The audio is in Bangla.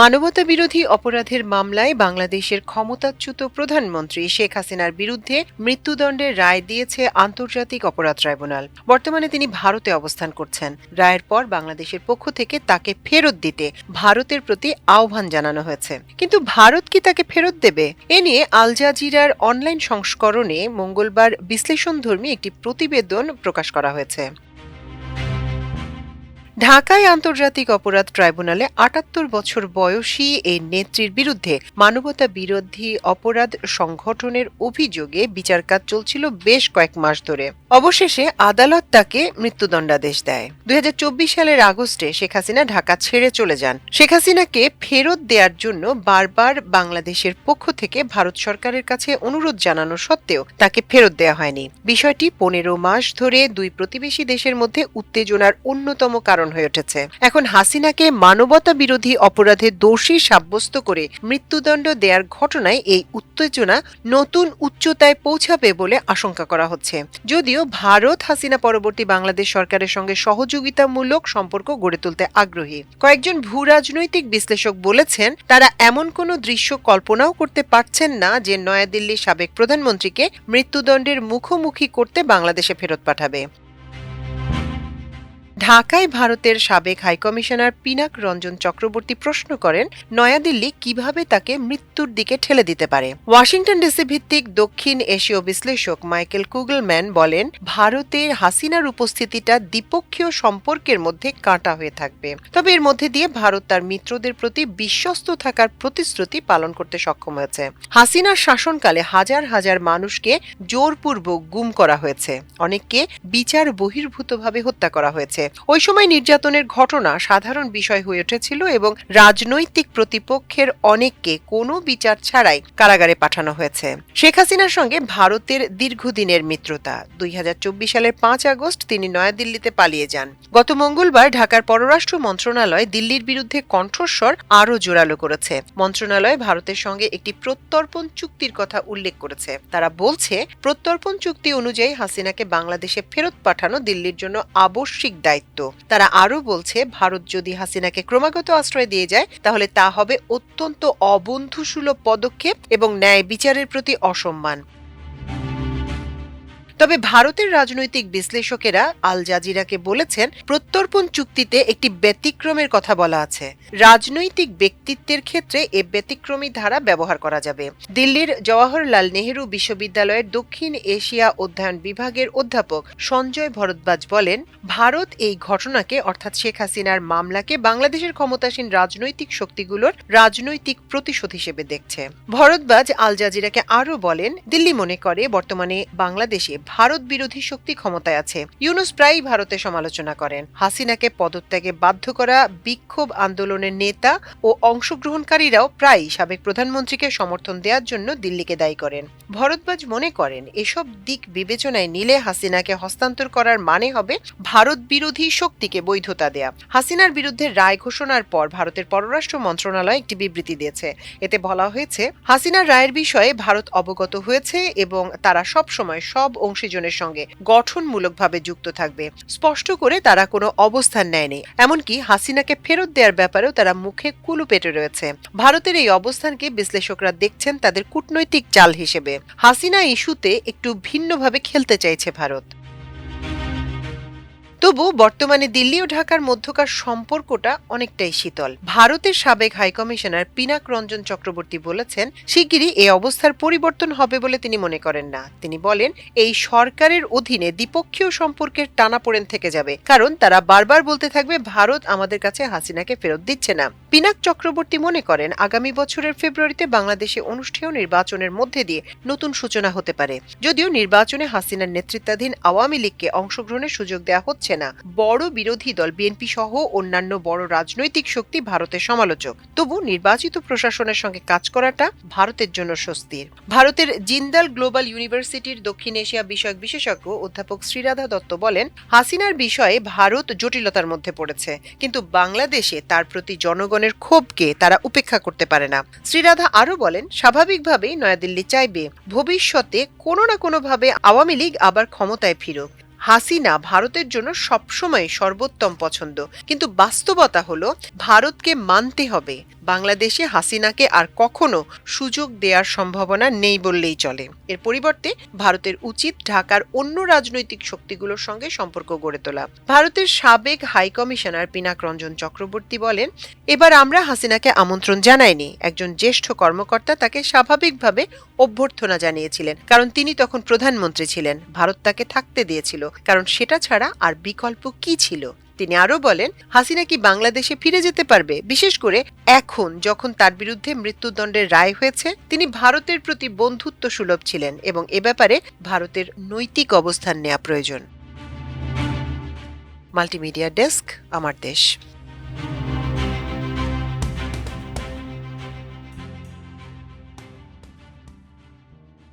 মানবতা বিরোধী অপরাধের মামলায় বাংলাদেশের ক্ষমতাচ্যুত প্রধানমন্ত্রী শেখ হাসিনার বিরুদ্ধে মৃত্যুদণ্ডের রায় দিয়েছে আন্তর্জাতিক অপরাধ ট্রাইব্যুনাল। বর্তমানে তিনি ভারতে অবস্থান করছেন। রায়ের পর বাংলাদেশের পক্ষ থেকে তাকে ফেরত দিতে ভারতের প্রতি আহ্বান জানানো হয়েছে। কিন্তু ভারত কি তাকে ফেরত দেবে? এ নিয়ে আল জাজিরার অনলাইন সংস্করণে মঙ্গলবার বিশ্লেষণধর্মী একটি প্রতিবেদন প্রকাশ করা হয়েছে। ঢাকায় আন্তর্জাতিক অপরাধ ট্রাইব্যুনালে আটাত্তর বছর বয়সী এই নেত্রীর বিরুদ্ধে মানবতা বিরোধী অপরাধ সংগঠনের অভিযোগে বিচার কাজ চলছিল বেশ কয়েক মাস ধরে। অবশেষে আদালত তাকে মৃত্যুদণ্ডাদেশ দেয়। দুই হাজার চব্বিশ সালের আগস্টে শেখ হাসিনা ঢাকা ছেড়ে চলে যান। শেখ হাসিনাকে ফেরত দেওয়ার জন্য বারবার বাংলাদেশের পক্ষ থেকে ভারত সরকারের কাছে অনুরোধ জানানো সত্ত্বেও তাকে ফেরত দেওয়া হয়নি। বিষয়টি পনেরো মাস ধরে দুই প্রতিবেশী দেশের মধ্যে উত্তেজনার অন্যতম কারণ হয়ে উঠেছে। এখন হাসিনাকে মানবতা বিরোধী অপরাধে দোষী সাব্যস্ত করে মৃত্যুদণ্ড দেওয়ার ঘটনায় এই উত্তেজনা নতুন উচ্চতায় পৌঁছাবে বলে আশঙ্কা করা হচ্ছে। যদিও ভারত হাসিনা পরবর্তী বাংলাদেশ সরকারের সঙ্গে সহযোগিতামূলক সম্পর্ক গড়ে তুলতে আগ্রহী। কয়েকজন ভূ রাজনৈতিক বিশ্লেষক বলেছেন, তারা এমন কোনো দৃশ্য কল্পনাও করতে পারছেন না যে নয়াদিল্লির সাবেক প্রধানমন্ত্রীকে মৃত্যুদণ্ডের মুখোমুখি করতে বাংলাদেশে ফেরত পাঠাবে। ঢাকায় ভারতের সাবেক হাইকমিশনার পিনাক রঞ্জন চক্রবর্তী প্রশ্ন করেন, নয়াদিল্লি কীভাবে তাকে মৃত্যুর দিকে ঠেলে দিতে পারে? ওয়াশিংটন ডিসি ভিত্তিক দক্ষিণ এশীয় বিশ্লেষক মাইকেল কুগলম্যান বলেন, ভারতের হাসিনার উপস্থিতিটা দ্বিপক্ষীয় সম্পর্কের মধ্যে কাঁটা হয়ে থাকবে। তবে এর মধ্যে দিয়ে ভারত তার মিত্রদের প্রতি বিশ্বস্ত থাকার প্রতিশ্রুতি পালন করতে সক্ষম হয়েছে। হাসিনার শাসনকালে হাজার হাজার মানুষকে জোরপূর্বক গুম করা হয়েছে। অনেককে বিচার বহির্ভূতভাবে হত্যা করা হয়েছে। ওই সময় নির্যাতনের ঘটনা সাধারণ বিষয় হয়ে উঠেছিল এবং রাজনৈতিক প্রতিপক্ষের অনেককে কোনো বিচার ছাড়াই কারাগারে পাঠানো হয়েছে। শেখ হাসিনার সঙ্গে ভারতের দীর্ঘদিনের মিত্রতা। দুই হাজার চব্বিশ সালের পাঁচ আগস্ট তিনি নয়াদিল্লিতে পালিয়ে যান। গত মঙ্গলবার ঢাকার পররাষ্ট্র মন্ত্রণালয় দিল্লির বিরুদ্ধে কণ্ঠস্বর আরও জোরালো করেছে। মন্ত্রণালয় ভারতের সঙ্গে একটি প্রত্যর্পণ চুক্তির কথা উল্লেখ করেছে। তারা বলছে, প্রত্যর্পণ চুক্তি অনুযায়ী হাসিনাকে বাংলাদেশে ফেরত পাঠানো দিল্লির জন্য আবশ্যিক দায়িত্ব। তারা আরও বলছে, ভারত যদি হাসিনাকে ক্রমাগত আশ্রয় দিয়ে যায়, তাহলে তা হবে অত্যন্ত অবন্ধুসুলভ পদক্ষেপ এবং ন্যায় বিচারের প্রতি অসম্মান। তবে ভারতের রাজনৈতিক বিশ্লেষকেরা আল জাজিরাকে বলেছেন, প্রত্যর্পণ চুক্তিতে একটি ব্যতিক্রমের কথা বলা আছে। রাজনৈতিক ব্যক্তিত্বের ক্ষেত্রে এ ব্যতিক্রমী ধারা ব্যবহার করা যাবে। দিল্লির জওয়াহরলাল নেহেরু বিশ্ববিদ্যালয়ের দক্ষিণ এশিয়া অধ্যয়ন বিভাগের অধ্যাপক সঞ্জয় ভরদ্বাজ বলেন, ভারত এই ঘটনাকে, অর্থাৎ শেখ হাসিনার মামলাকে, বাংলাদেশের ক্ষমতাসীন রাজনৈতিক শক্তিগুলোর রাজনৈতিক প্রতিশোধ হিসেবে দেখছে। ভরদ্বাজ আল জাজিরাকে আরও বলেন, দিল্লি মনে করে বর্তমানে বাংলাদেশে ভারত বিরোধী শক্তি ক্ষমতায় আছে। ইউনুস প্রায়ই ভারতে সমালোচনা করেন। হাসিনাকে পদত্যাগে বাধ্য করা বিক্ষোভ আন্দোলনের নেতা ও অংশগ্রহণকারীরাও প্রায়ই সাবেক প্রধানমন্ত্রীকে সমর্থন দেওয়ার জন্য দিল্লিকে দায়ী করেন। ভরদ্বাজ মনে করেন, এসব দিক বিবেচনায় নিলে হাসিনাকে হস্তান্তর করার মানে হবে ভারত বিরোধী শক্তিকে বৈধতা দেয়া। হাসিনার বিরুদ্ধে রায় ঘোষণার পর ভারতের পররাষ্ট্র মন্ত্রণালয় একটি বিবৃতি দিয়েছে। এতে বলা হয়েছে, হাসিনার রায়ের বিষয়ে ভারত অবগত হয়েছে এবং তারা সব সময় সব অংশীজনের সঙ্গে গঠনমূলকভাবে যুক্ত থাকবে। স্পষ্ট করে তারা কোনো অবস্থান নেয়নি। এমনকি হাসিনাকে ফেরত দেওয়ার ব্যাপারেও তারা মুখে কুলু পেটে রয়েছে। ভারতের এই অবস্থানকে বিশ্লেষকরা দেখছেন তাদের কূটনৈতিক চাল হিসেবে। হাসিনা ইস্যুতে একটু ভিন্নভাবে খেলতে চাইছে ভারত। তবু বর্তমানে দিল্লি ও ঢাকার মধ্যকার সম্পর্কটা অনেকটাই শীতল। ভারতের সাবেক হাইকমিশনার পিনাক রঞ্জন চক্রবর্তী বলেছেন, শিগগিরই এই অবস্থার পরিবর্তন হবে বলে তিনি মনে করেন না। তিনি বলেন, এই সরকারের অধীনে দ্বিপক্ষীয় সম্পর্কের টানাপোড়েন থেকে যাবে, কারণ তারা বারবার বলতে থাকবে, ভারত আমাদের কাছে হাসিনাকে ফেরত দিচ্ছে না। পিনাক চক্রবর্তী মনে করেন, আগামী বছরের ফেব্রুয়ারিতে বাংলাদেশে অনুষ্ঠেয় নির্বাচনের মধ্যে দিয়ে নতুন সূচনা হতে পারে। যদিও নির্বাচনে হাসিনার নেতৃত্বাধীন আওয়ামী লীগকে অংশগ্রহণের সুযোগ দেওয়া হচ্ছে না। বড় বিরোধী দল বিএনপি সহ অন্যান্য বড় রাজনৈতিক শক্তি ভারতের সমালোচক। তবু নির্বাচিত প্রশাসনের সঙ্গে কাজ করাটা ভারতের জন্য স্বস্তির। ভারতের জিন্দাল গ্লোবাল ইউনিভার্সিটির দক্ষিণ এশিয়া বিষয়ক বিশেষজ্ঞ অধ্যাপক শ্রীরাধা দত্ত বলেন, হাসিনার বিষয়ে ভারত জটিলতার মধ্যে পড়েছে, কিন্তু বাংলাদেশে তার প্রতি জনগণের ক্ষোভকে তারা উপেক্ষা করতে পারে না। শ্রীরাধা আরও বলেন, স্বাভাবিকভাবেই নয়াদিল্লি চাইবে, ভবিষ্যতে কোনো না কোনোভাবে আওয়ামী লীগ আবার ক্ষমতায় ফিরুক। হাসিনা ভারতের জন্য সবসময় সর্বোত্তম পছন্দ। কিন্তু বাস্তবতা হলো, ভারতকে মানতে হবে। বাংলাদেশে হাসিনাকে আর কখনো সুযোগ দেওয়ার সম্ভাবনা নেই বললেই চলে। এর পরিবর্তে ভারতের উচিত ঢাকার অন্য রাজনৈতিক শক্তিগুলোর সঙ্গে সম্পর্ক গড়ে তোলা। ভারতের সাবেক হাই কমিশনার পিনাক রঞ্জন চক্রবর্তী বলেন, এবার আমরা হাসিনাকে আমন্ত্রণ জানাইনি। একজন জ্যেষ্ঠ কর্মকর্তা তাকে স্বাভাবিকভাবে অভ্যর্থনা জানিয়েছিলেন। কারণ তিনি তখন প্রধানমন্ত্রী ছিলেন। ভারত তাকে থাকতে দিয়েছিল। কারণ সেটা ছাড়া আর বিকল্প কি ছিল? তিনি আরও বলেন, হাসিনা কি বাংলাদেশে ফিরে যেতে পারবে? বিশেষ করে এখন, যখন তার বিরুদ্ধে মৃত্যুদণ্ডের রায় হয়েছে, তিনি ভারতের প্রতি বন্ধুত্ব সুলভ ছিলেন এবং এ ব্যাপারে ভারতের নৈতিক অবস্থান নেওয়া প্রয়োজন। মাল্টিমিডিয়া ডেস্ক, আমার দেশ।